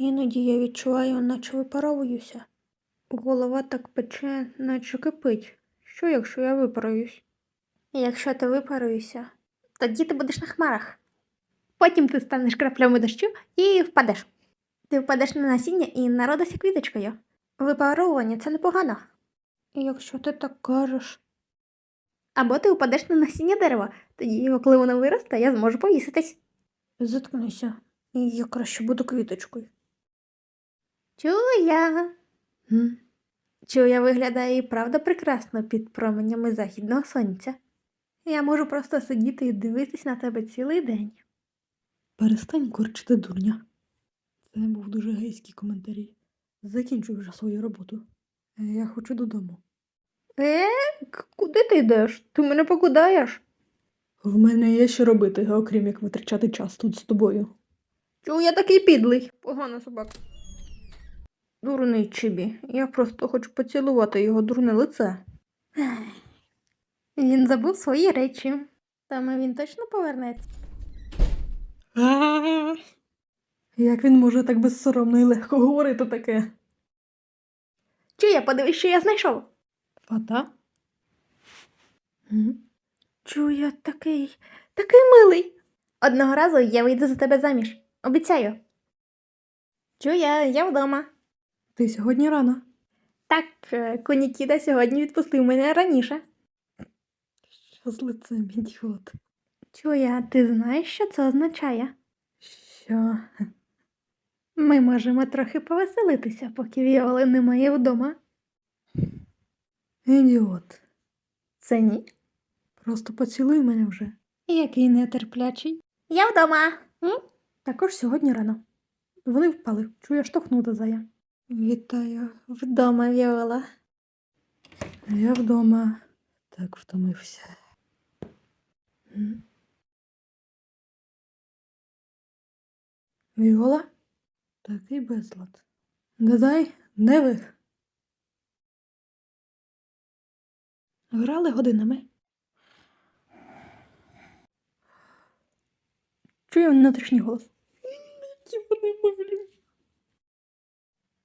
Іноді я відчуваю, наче випаровуюся. Голова так пече, наче кипить. Що, якщо я випаруюсь? Якщо ти випаруєшся, тоді ти будеш на хмарах. Потім ти станеш краплями дощу і впадеш. Ти впадеш на насіння і народишся квіточкою. Випаровування це непогано. Якщо ти так кажеш. Або ти впадеш на насіння дерева, тоді, коли воно виросте, я зможу повіситись. Заткнися, я краще буду квіточкою. Чуя. М? Чуя виглядає і правда прекрасно під променями західного сонця. Я можу просто сидіти і дивитись на тебе цілий день. Перестань корчити дурня. Це був дуже гейський коментарі. Закінчуй вже свою роботу. Я хочу додому. Е, куди ти йдеш? Ти мене покидаєш? В мене є що робити, окрім як витрачати час тут з тобою. Чого я такий підлий? Погана собака. Дурний чибі. Я просто хочу поцілувати його дурне лице. Він забув свої речі. Там він точно повернеться. Як він може так безсоромно і легко говорити таке? Чуя, подивись, що я знайшов. Фата? М? Чуя, такий, такий милий. Одного разу я вийду за тебе заміж. Обіцяю. Чуя, я вдома. Ти сьогодні рано. Так, е, Конікіда сьогодні відпустив мене раніше. Що з лицем, ідіот? Чуя, ти знаєш, що це означає? Що? Ми можемо трохи повеселитися, поки Віоли немає вдома. Ідіот. Це ні. Просто поцілуй мене вже. Який нетерплячий. Я вдома. М? Також сьогодні рано. Вони впали. Чуя, штовхнув до зая. Вітаю. Вдома, Віола. Я вдома так втомився. Віола? Такий безлад. Дадай, де ви? Грали годинами. Чую внутрішній голос. Які вони милі.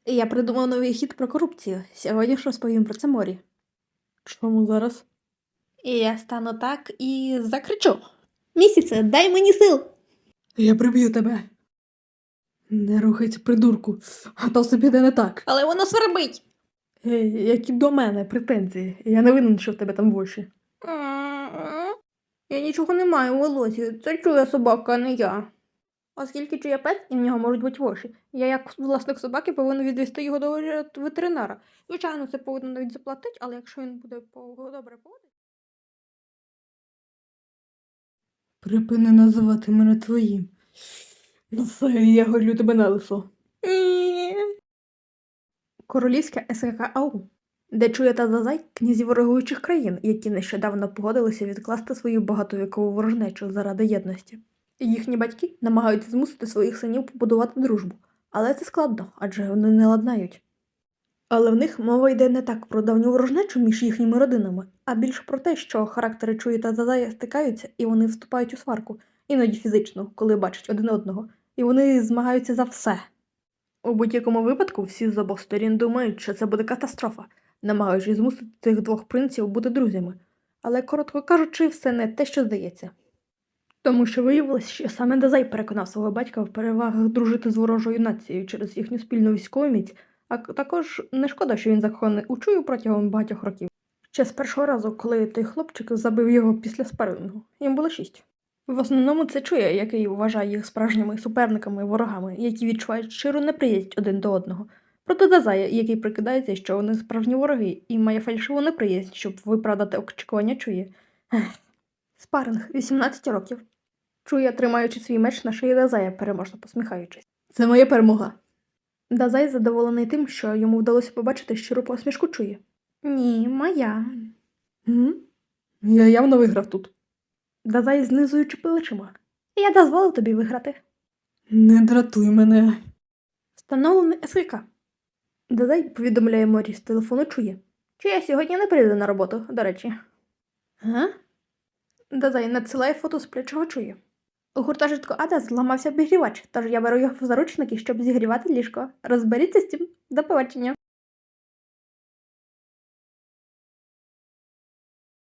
Я придумав новий хід про корупцію. Сьогодні ж розповім про це морі. Чому зараз? І я стану так і закричу. Місяце, дай мені сил. Я приб'ю тебе. Не рухайся, придурку, а то все піде не так. Але воно свербить. Ей, які до мене претензії. Я не винен, що в тебе там воші. Я нічого не маю у волосі. Це чує собака, а не я. Оскільки чує пес, і в нього можуть бути воші. Я, як власник собаки, повинен відвести його до ветеринара. Звичайно, це повинен навіть заплатити, але якщо він буде добре поводити. Припини називати мене твоїм. Ну все, я голю тебе на лисо. Королівське СКК АУ, де чує та зазай князі ворогуючих країн, які нещодавно погодилися відкласти свою багатовікову ворожнечу заради єдності. Їхні батьки намагаються змусити своїх синів побудувати дружбу, але це складно, адже вони не ладнають. Але в них мова йде не так про давню ворожнечу між їхніми родинами, а більше про те, що характери Чуї та Зазая стикаються і вони вступають у сварку, іноді фізично, коли бачать один одного, і вони змагаються за все. У будь-якому випадку всі з обох сторін думають, що це буде катастрофа, намагаючись змусити цих двох принців бути друзями. Але, коротко кажучи, все не те, що здається. Тому що виявилось, що саме Дазай переконав свого батька в перевагах дружити з ворожою нацією через їхню спільну військову а також не шкода, що він закоханий у чую протягом багатьох років. Ще з першого разу, коли той хлопчик забив його після спарингу, їм було шість. В основному це чує, який вважає їх справжніми суперниками і ворогами, які відчувають щиру неприязнь один до одного. Проте Дазая, який прикидається, що вони справжні вороги, і має фальшиву неприязнь, щоб виправдати очікування чує. Спаринг 18 років. Чує, тримаючи свій меч на шиї Дазая, переможно посміхаючись. Це моя перемога. Дазай задоволений тим, що йому вдалося побачити щиру посмішку чує. Ні, моя. М? Я явно виграв тут. Дазай знизуючи плечима. Я дозволив тобі виграти. Не дратуй мене. Встановлений СКК. Дазай повідомляє Морі з телефону чує. Чи я сьогодні не прийду на роботу, до речі. А? Дазай надсилає фото з плечого чує. У гуртожитку Ада зламався обігрівач, тож я беру його в заручники, щоб зігрівати ліжко. Розберіться з цим. До побачення.